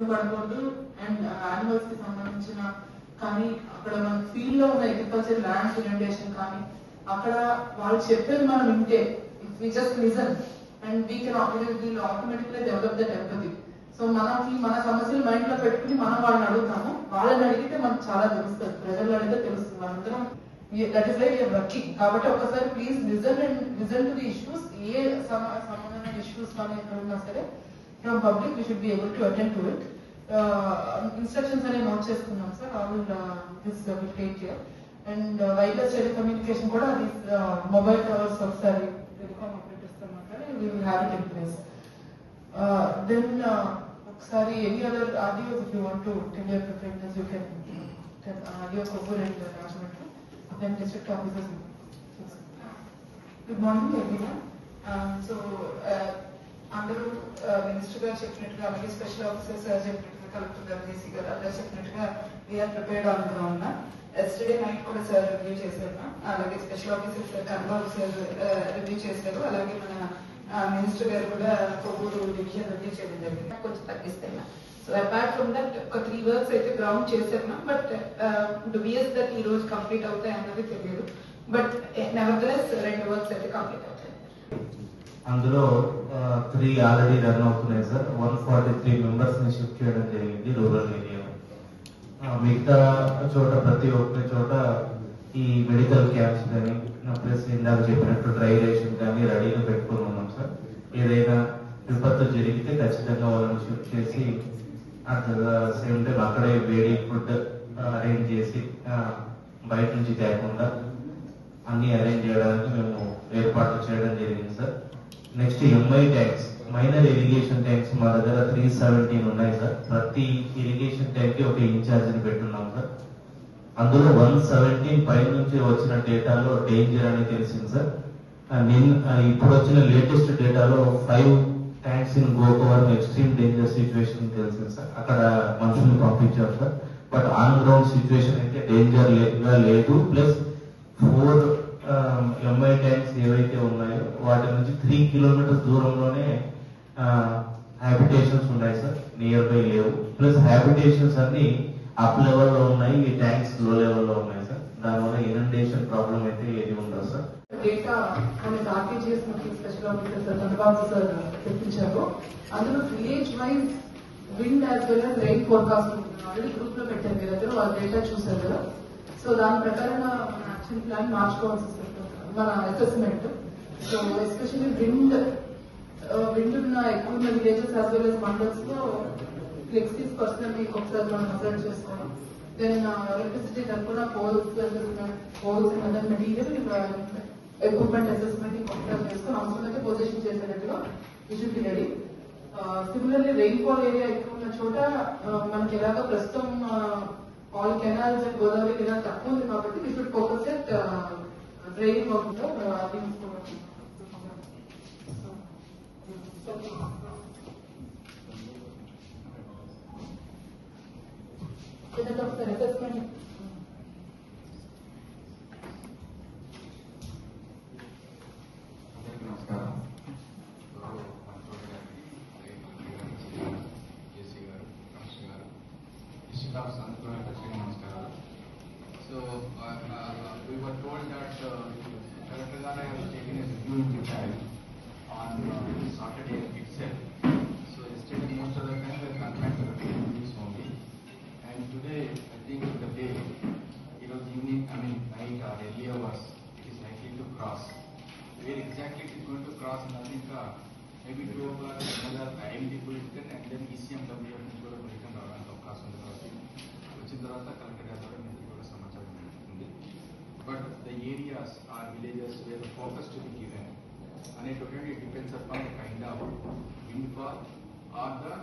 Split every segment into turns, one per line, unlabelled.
పడకూడదు అండ్ యానిమల్స్కి సంబంధించిన కానీ అక్కడ మన ఫీల్డ్లో ఉన్న అగ్రికల్చర్ ల్యాండ్ ఇరిటేషన్ కానీ అక్కడ వాళ్ళు చెప్పేది మనం వింటే we just listen and we can we'll automatically develop that empathy so మనకి మన సమస్యలు మైండ్లో పెట్టుకుని మనం వాళ్ళని అడుగుతాము. వాళ్ళని అడిగితే మనకు చాలా తెలుస్తుంది. ప్రజలు అడిగితే తెలుస్తుంది. అందరం దట్ ఇస్ లైక్ వర్కింగ్ కాబట్టి ఒకసారి please listen and listen to the issues ఏ సంబంధమైన ఇష్యూస్ కానీ ఎక్కడ ఉన్నా సరే from public we should be able to attend to it instructions అనేవి నోట్ చేసుకున్నాం sir all this will take care and wireless telecommunication కూడా అది మొబైల్ టవర్స్ ఒకసారి టెలికామ్ ఆపరేటర్స్ మాట్లాడి we will have it in place then ఒకసారి any other audio if you want to tell your preferences you can audio కొబ్బరి and Rajahmundry then district officers good morning everyone so అందరూ minister గారు చెప్పినట్టుగా అలాగే special officers చెప్పినట్టుగా collector గారు JC గారు అలా చెప్పినట్టుగా we're prepared on ground yesterday night కూడా సార్ రివ్యూ చేశారు అలాగే special officers Kanwal sir review చేశారు. అలాగే మన మినిస్టర్ గారు కూడా కొవ్వూరు డివిజన్ రివ్యూ చేయడం జరిగింది. కొంచెం తగ్గిస్తాయి సో అపార్ట్ ఫ్రమ్ దట్ ఒక త్రీ వర్క్స్ అయితే గ్రౌండ్ చేశారు బట్ డుబియస్ దట్ ఈ రోజు కంప్లీట్ అవుతాయి అన్నది తెలియదు. బట్ నెవర్దలెస్ eh, రెండు వర్క్స్ అయితే కంప్లీట్ అవుతాయి.
అందులో త్రీ ఆల్రెడీ రన్ అవుతున్నాయి సార్. వన్ ఫార్టీ త్రీ మెంబర్స్ని షిఫ్ట్ చేయడం జరిగింది రూరల్ ఏరియా మిగతా చోట ప్రతి ఒక్క చోట ఈ మెడికల్ క్యాంప్స్ కానీ ప్లస్ ఇందాక చెప్పినట్టు డ్రై రేషన్ కానీ రెడీగా పెట్టుకొని ఉన్నాం సార్. ఏదైనా విపత్తు జరిగితే ఖచ్చితంగా వాళ్ళని షిఫ్ట్ చేసి అట్ సేమ్ టైం అక్కడే వేడి ఫుడ్ అరేంజ్ చేసి బయట నుంచి తేకుండా అన్ని అరేంజ్ చేయడానికి మేము ఏర్పాట్లు చేయడం జరిగింది sir. Next MI tanks minor irrigation tanks మా దగ్గర త్రీ సెవెంటీన్ ఉన్నాయి సార్. ప్రతి ఇరిగేషన్ ట్యాంక్కి ఒక ఇన్ఛార్జ్ని పెట్టున్నాం సార్. అందులో వన్ సెవెంటీన్ పై నుంచి వచ్చిన డేటాలో డేంజర్ అని తెలిసింది సార్. ఆ, ఇప్పుడు వచ్చిన లేటెస్ట్ డేటాలో ఫైవ్ ట్యాంక్స్ ఇన్ గోకోవర్ ఎక్స్ట్రీమ్ డేంజర్ సిచ్యువేషన్ తెలిసింది సార్. అక్కడ మనుషులు పంపించారు sir. But on ground situation అయితే డేంజర్ లేదు. ప్లస్ ఫోర్ ఎంఐ ట్యాంక్స్ ఏవైతే ఉన్నాయో వాటి నుంచి త్రీ కిలోమీటర్స్ దూరంలోనే హ్యాబిటేషన్స్ ఉన్నాయి సార్. నియర్ బై లేవు. ప్లస్ హ్యాబిటేషన్స్ అన్ని అప్ లెవెల్లో ఉన్నాయి. ఈ ట్యాంక్స్లో లెవెల్లో ఉన్నాయి సార్. దానివల్ల ఇనండేషన్ ప్రాబ్లం అయితే ఏది ఉండదు సార్.
డేటా మనకి ఆర్టీజీఎస్ మనకి special officer sir Chandrababu sir తెప్పించారు అందులో village wise wind as well as rain forecast already గ్రూప్లో పెట్టారు. మీ దగ్గర వాళ్ళ డేటా చూసారు కదా? సో దాని ప్రకారంగా మన యాక్షన్ ప్లాన్ మార్చుకోవాల్సి వస్తుంది. మన assessment so especially wind wind ఉన్న ఎక్కువ ఉన్న విలేజెస్ యాజ్ వెల్ as మండల్స్లో ఫ్లెక్సీస్ పర్సనల్ ఒకసారి మనం అసైన్ చేసుకోవడం దెన్ ఎలక్ట్రిసిటీ తరఫున poles poles material equipment assessment ఇంకొకసారి చేసుకొని అవసరమైతే position చేసేటట్టుగా visual be ready similarly rainfall area ఎక్కువ ఉన్న చోట మనకి ఎలాగో ప్రస్తుతం all canals and Godavari canal తక్కువ ఉంది కాబట్టి we should focus at draining work ఏదైనా ఒకసారి అసెస్మెంట్
అందరికీ we were told that uh, Collector Gara has taken a review in Japan on uh, Saturday itself. So yesterday most of the time we were confined to the two reviews only. And today, I think the day, it was evening, I mean night or early hours, it is likely to cross. Where exactly it is going to cross, nothing, uh, maybe two of our another IMD bulletin and then ECMW నుంచి కూడా bulletin రావడానికి అవకాశం ఉంది కాబట్టి వచ్చిన తర్వాత collector గారి ద్వారా మీకు కూడా సమాచారం ఉంటుంది but the areas are villages where the focus to be given. And it totally depends upon the kind of windfall or the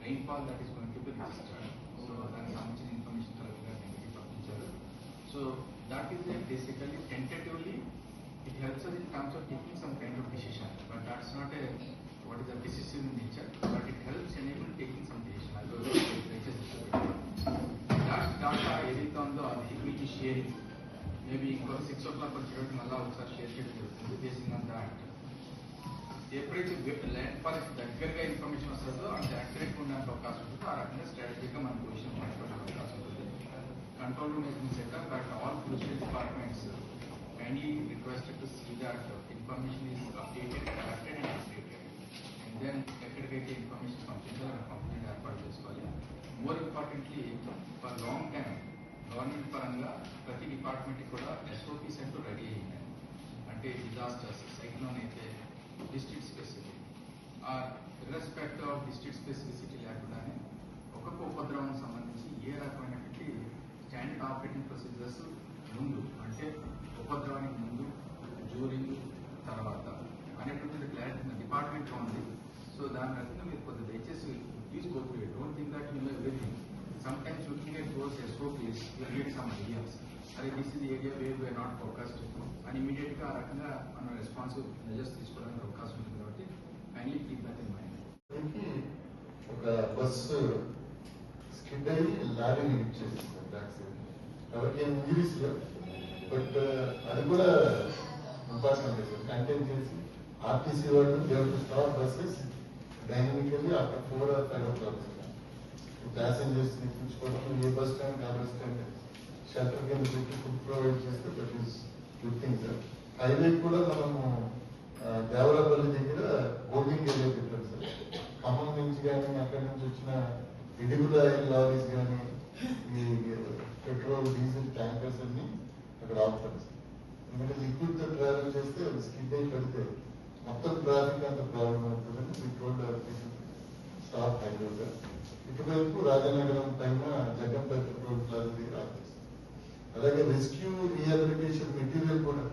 rainfall that is going to be registered. So that is how much information that we are negative of each other. So that is basically tentatively it helps us in terms of taking some kind of decision. But that's not a what is a decision nature, but it helps enable taking some decision. That's that's everything on the equity sharing. Maybe ఇంకో six o'clock వచ్చేటప్పుడు మళ్ళీ ఒకసారి share చేయడం జరుగుతుంది basing on that ఎప్పుడైతే land forest దగ్గరగా information వస్తుందో అంత యాక్సిడెంట్ ఉండడానికి అవకాశం ఉంటుందో ఆ రకంగా స్ట్రాటజీగా మన పొజిషన్ మార్చుకోవడానికి అవకాశం ఉంటుంది control room is set up at all crucial departments kindly requested to see that information is updated, corrected and updated. And then ఎక్కడికైతే ఇన్ఫర్మేషన్ పంపించాలో ఆ కంపెనీ ఏర్పాటు చేసుకోవాలి more importantly for long time government పరంగా ప్రతి డిపార్ట్మెంట్ కూడా SOPs అంటూ ready అయ్యింది అంటే డిజాస్టర్స్ సైక్లోన్ అయితే డిస్ట్రిక్ట్ స్పెసిఫిక్ ఆ రెస్పెక్ట్ ఆఫ్ డిస్ట్రిక్ట్ స్పెసిఫిసిటీ లేకుండానే ఒక్కొక్క ఉపద్రవం సంబంధించి ఏ రకమైనటువంటి స్టాండర్డ్ ఆపరేటింగ్ ప్రొసీజర్స్ ముందు అంటే ఉపద్రవానికి ముందు జూరింగ్ తర్వాత అనేటువంటి క్లారిటీ డిపార్ట్మెంట్లో ఉంది. సో దాని రకంగా మీరు కొద్దిగా దయచేసి please go through it don't think that you sometimes looking at those SOPs, at those SOPs you need some this is area where where not focused అని ఇమీడియట్గా ఆ రకంగా మనం రెస్పాన్స్ మెజర్స్ తీసుకోవడానికి అవకాశం ఉంటుంది కాబట్టి kindly keep that in
mind ఒక బస్సు స్కిడ్ అయ్యి లారీని హిట్ చేసింది యాక్సిడెంట్ సైడ్ కాబట్టి ఏం ఇంజరీస్ బట్ అది కూడా ఇంపార్టెంట్ సార్ కంటైన్ చేసి ఆర్టీసీ వాళ్ళు Dev stop buses dynamically after four or five o'clock passengers ఎక్కించుకోవడం ఏ బస్ స్టాండ్ ఆ బస్ స్టాండ్ షెల్టర్ కింద పెట్టి ఫుడ్ ప్రొవైడ్ చేస్తే that is good thing sir highway కూడా మనము దేవరాపల్లి దగ్గర బోర్డింగ్ ఏరియా పెట్టాం సార్. ఖమ్మం నుంచి కానీ అక్కడి నుంచి వచ్చిన ఇడిగుల లారీస్ కానీ మీ పెట్రోల్ డీజిల్ ట్యాంకర్స్ అన్ని అక్కడ ఆపుతారు సార్. ఎందుకంటే లిక్విడ్తో ట్రావెల్ చేస్తే స్కిడ్ అయి పడితే మొత్తం ట్రాఫిక్ అంత ప్రాబ్లం అవుతుందని పెట్రోల్ స్టాప్ హైవే సార్ ఇటువైపు రాజనగరం పైన దగ్గర ఆపేస్తారు అలాగే రెస్క్యూ రీహాబిలిటేషన్ మెటీరియల్ కూడా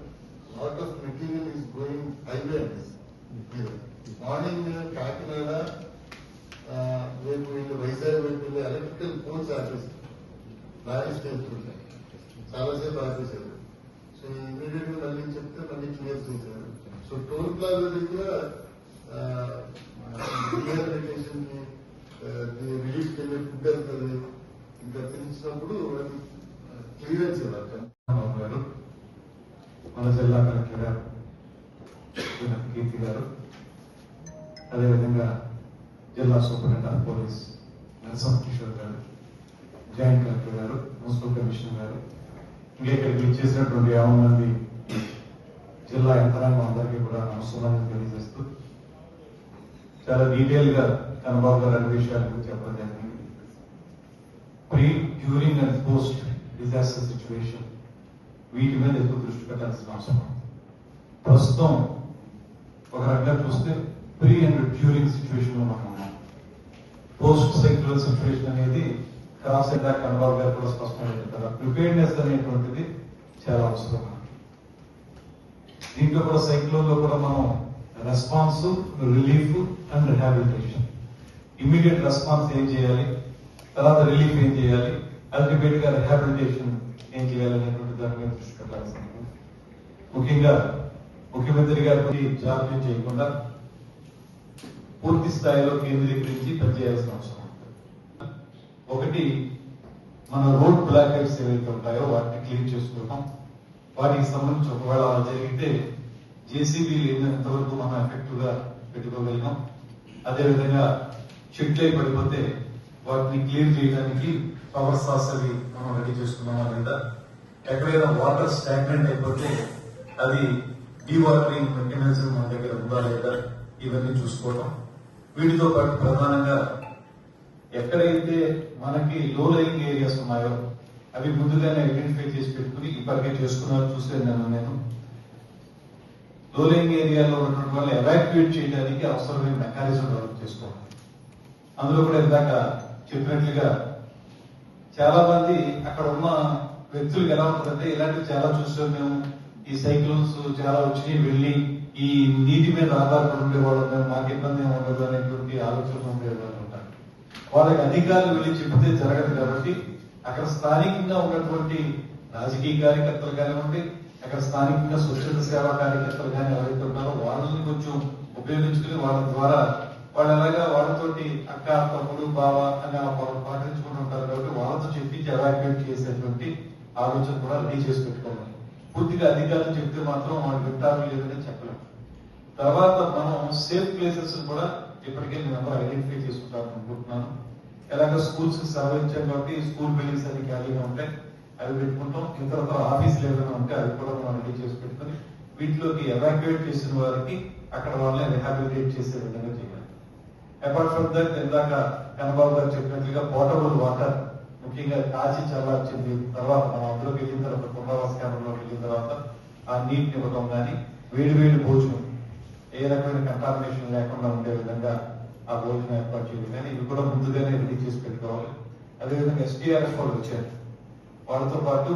lot of material is going highway అండి మార్నింగ్ కాకినాడ రేపు వీళ్ళు వైజాగ్ వైపు ఎలక్ట్రికల్ పోల్స్ ఆపేస్తారు లారీస్ వెళ్తుంటాయి చాలాసేపు ఆపేశారు. సో ఇమీడియట్గా మళ్ళీ చెప్తే మళ్ళీ క్లియర్ చేశారు. సో టోల్ ప్లాజా దగ్గర రీహాబిలిటేషన్కి రిలీఫ్ ఫుడ్ వెళ్తుంది ఇంకా తెలిసినప్పుడు క్లియరెన్స్
గారు మన జిల్లా కలెక్టర్ గారు కీర్తి గారు అదేవిధంగా జిల్లా superintendent of police Narasimha Kishore గారు జాయింట్ కలెక్టర్ గారు మున్సిపల్ కమిషనర్ గారు ఇంకా ఇక్కడికి ఇచ్చేసినటువంటి యాభై మంది జిల్లా యంత్రాంగం అందరికీ కూడా నమస్కారాలు తెలియజేస్తూ చాలా డీటెయిల్గా కనబాబు గారు అన్ని విషయాల గురించి చెప్పడం జరిగింది. Pre during and post disaster situation వీటి మీద ఎక్కువ దృష్టి పెట్టాల్సిన అవసరం ప్రస్తుతం ఒక రకంగా చూస్తే ప్రీ అండ్ డ్యూరింగ్ సిచ్యువేషన్లో మనం ఉన్నాం. పోస్ట్ సెక్యులర్ సిచ్యువేషన్ అనేది క్రాస్ ఇందా కనబాబు గారు కూడా స్పష్టంగా చెప్తారు. ప్రిపేర్నెస్ అనేటువంటిది చాలా అవసరం దీంట్లో కూడా సైక్లోన్లో కూడా మనం response relief and rehabilitation. Immediate response ఏం చేయాలి? తర్వాత రిలీఫ్ ఏం చేయాలి? అల్టిమేట్గా రిహాబిలిటేషన్ ఏం చేయాలి అనేటువంటి దాని మీద దృష్టి పెట్టాల్సింది ముఖ్యంగా ముఖ్యమంత్రి గారికి జాప్యం చేయకుండా పూర్తి స్థాయిలో కేంద్రీకరించి పనిచేయాల్సిన అవసరం ఒకటి మన రోడ్ బ్లాకెట్స్ ఏవైతే ఉంటాయో వాటిని క్లీన్ చేసుకుంటాం వాటికి సంబంధించి ఒకవేళ అలా జరిగితే జేసీబీ ఎంతవరకు మనం ఎఫెక్టివ్గా పెట్టుకోగలిగాం అదేవిధంగా చెట్లే పడిపోతే వాటిని క్లియర్ చేయడానికి పవర్ సాస్ అవి మనం రెడీ చేసుకున్నామా లేదా? ఎక్కడైనా వాటర్ స్టాగ్నెంట్ అయిపోతే అది డీవాటరింగ్ మెకానిజం మన దగ్గర ఉందా లేదా ఇవన్నీ చూసుకోవడం వీటితో పాటు ప్రధానంగా ఎక్కడైతే మనకి లో లయింగ్ ఏరియాస్ ఉన్నాయో అవి ముందుగానే ఐడెంటిఫై చేసి పెట్టుకుని ఇప్పటికే చేసుకున్నారు చూసే నేను. నేను ఏరియాలో ఉన్నటువంటి వాళ్ళు ఎవాక్యుయేట్ చేయడానికి అవసరమైన మెకానిజం డెవలప్ చేసుకోవాలి. అందులో కూడా ఇందాక చెప్పినట్లుగా చాలా మంది అక్కడ ఉన్న వ్యక్తులకు ఎలా ఉంటుందంటే ఇలాంటివి చాలా చూసాం మేము ఈ సైక్లోన్స్ చాలా వచ్చినాయి వెళ్ళి ఈ నీటి మీద ఆధారపడి ఉండేవాళ్ళు. మేము మాకు ఇబ్బంది ఉండదు అనేటువంటి ఆలోచన ఉండేవాళ్ళు ఉంటారు. వాళ్ళకి అధికారులు వెళ్ళి చెబితే జరగదు కాబట్టి అక్కడ స్థానికంగా ఉన్నటువంటి రాజకీయ కార్యకర్తలు కానివ్వండి అక్కడ స్థానికంగా స్వచ్ఛత సేవా కార్యకర్తలు కానీ ఎవరైతే ఉన్నారో వాళ్ళని కొంచెం ఉపయోగించుకుని వాళ్ళ ద్వారా వాళ్ళు ఎలాగా వాళ్ళతోటి అక్క తమ్ముడు బావ అని ఆ వాళ్ళు ఉంటారు కాబట్టి వాళ్ళతో చెప్పించి ఎవాక్యుయేట్ చేసేటువంటి ఆలోచన కూడా రెడీ చేసి పెట్టుకోవాలి పూర్తిగా అధికారులు చెప్తే మాత్రం వాళ్ళు వింటారు లేదని చెప్పలేము. తర్వాత మనం సేఫ్ ప్లేసెస్ కూడా ఇప్పటికే నేను అందరూ ఐడెంటిఫై చేసుకుంటాను అనుకుంటున్నాను. ఎలాగ స్కూల్స్ సెలవు ఇచ్చాం కాబట్టి స్కూల్ బిల్డింగ్స్ అన్ని ఖాళీగా ఉంటాయి. అవి పెట్టుకుంటాం. ఇతర ఆఫీసులు ఏదైనా ఉంటే అవి కూడా మనం రెడీ చేసి పెట్టుకుని వీటిలోకి ఎవాక్యుయేట్ చేసిన వారికి అక్కడ వాళ్ళని రిహాబిలిటేట్ చేసే విధంగా చేయాలి. అపార్ట్ ఫ్రమ్ దట్ ఇందాక కనబాబు గారు చెప్పినట్లుగా పోర్టబుల్ వాటర్ ముఖ్యంగా కాచి చల్లార్చింది తర్వాత మనం అందులోకి వెళ్ళిన తర్వాత పునరావాస కేంద్రంలోకి వెళ్ళిన తర్వాత ఆ నీటిని ఇవ్వడం కానీ వేడి వేడి భోజనం ఏ రకమైన కంటామినేషన్ లేకుండా ఉండే విధంగా ఆ భోజనం ఏర్పాటు చేయాలి కానీ ఇవి కూడా ముందుగానే రెడీ చేసి పెట్టుకోవాలి. అదేవిధంగా ఎస్డిఆర్ఎఫ్ వాళ్ళు వచ్చారు. వాళ్ళతో పాటు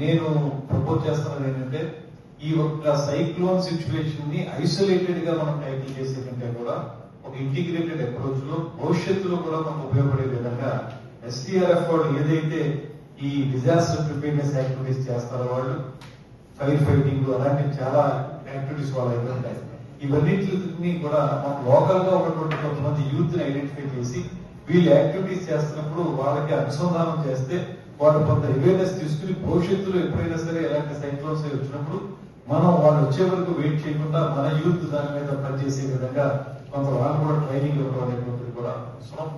నేను ప్రపోజ్ చేస్తున్నాను ఏంటంటే ఈ ఒక్క సైక్లోన్ సిచ్యువేషన్ని ఐసోలేటెడ్గా మనం టైటిల్ చేసే కంటే కూడా ఒక ఇంటిగ్రేటెడ్ అప్రోచ్లో భవిష్యత్తులో కూడా మనకు ఉపయోగపడే విధంగా ఎస్టీఆర్ఎఫ్ వాళ్ళు ఏదైతే ఈ డిజాస్టర్ ప్రిపేర్నెస్ యాక్టివిటీస్ చేస్తారో వాళ్ళు ఫైర్ ఫైటింగ్ అలాంటి చాలా యాక్టివిటీస్ వాళ్ళు అయితే ఉంటాయి. ఇవన్నిటిని కూడా మనం లోకల్గా ఉన్నటువంటి కొంతమంది యూత్ని ఐడెంటిఫై చేసి వీళ్ళు యాక్టివిటీస్ చేస్తున్నప్పుడు వాళ్ళకి అనుసంధానం చేస్తే వాళ్ళు కొంత అవేర్నెస్ తీసుకుని భవిష్యత్తులో ఎప్పుడైనా సరే ఎలాంటి సైక్లోన్స్ వచ్చినప్పుడు మనం వాళ్ళు వచ్చే వరకు వెయిట్ చేయకుండా మన యూత్ దాని మీద పనిచేసే విధంగా కొంత వాళ్ళు కూడా ట్రైనింగ్ ఇవ్వడం అనేటువంటిది కూడా అవసరం